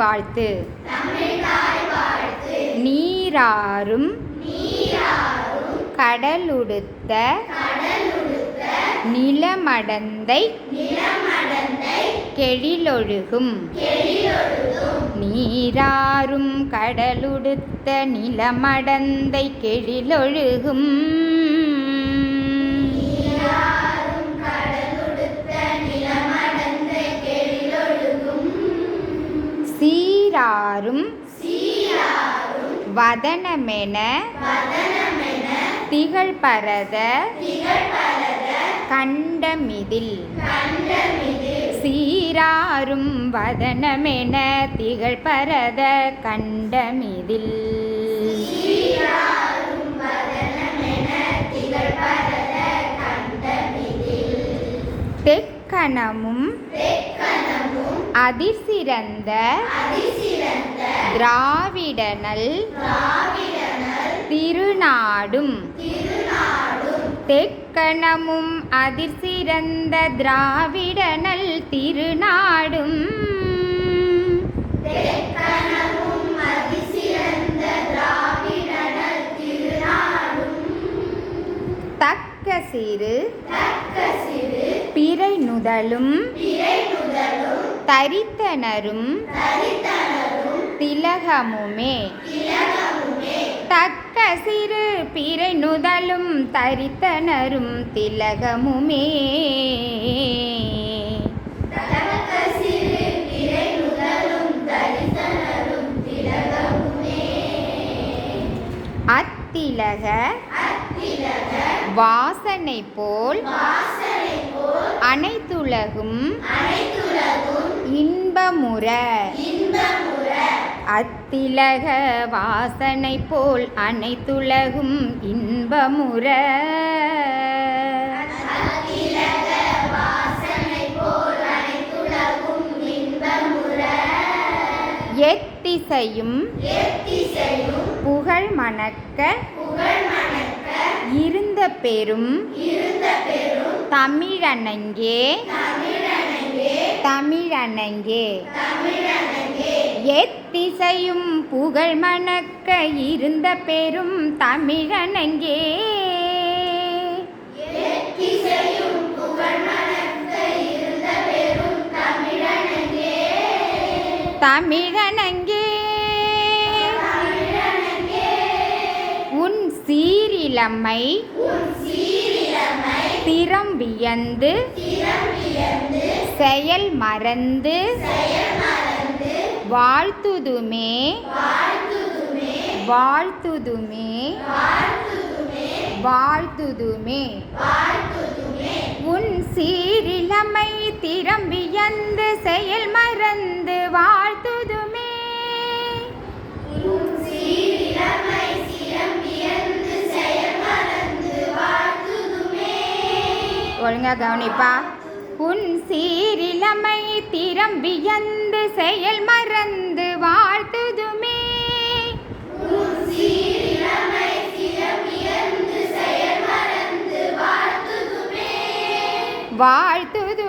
வாழ்த்து நீராறும் கடலுடுத்த நிலமடந்தை கெழிலொழுகும். நீராறும் கடலுடுத்த நிலமடந்தை கெழிலொழுகும். சீராரும் வதனமென திகழ்பரத கண்டமிதில். சீராரும் வதனமென திகழ்பரத கண்டமிதில். தெக்கணமும் அதிசிறந்த திராவிடனல் திருநாடும். தெக்கணமும் அதிர்சிறந்த திராவிடனல் திருநாடும். தக்க சிறு பிறை நுதலும் தரித்தனரும் திலகமுமே. தக்க சிறு பிறை நுதலும் தரித்தனரும் திலகமுமே. அத்திலக வாசனை போல் அனைத்துலகும் இன்பமுற அத்திலக வாசனை போல் அனைத்துலகும் இன்பமுற எத்திசையும் புகழ் மணக்க இருந்த பெரும் தமிழனங்கே. தமிழனங்கே. எத்திசையும் புகழ் மணக்க இருந்த பெரும் தமிழனங்கே. தமிழனங்கே. உன் சீரிலமை திறம் வியந்து செயல் மறந்து வாழ்த்துதுமே வாழ்த்துதுமே வாழ்த்துதுமே உன் சீரிலமை திறம் ஒழுங்கா கவனிப்பா உன் சீரிலமை திறம் வியந்து செயல் மறந்து வாழ்த்துதுமே. வாழ்த்துதுமே.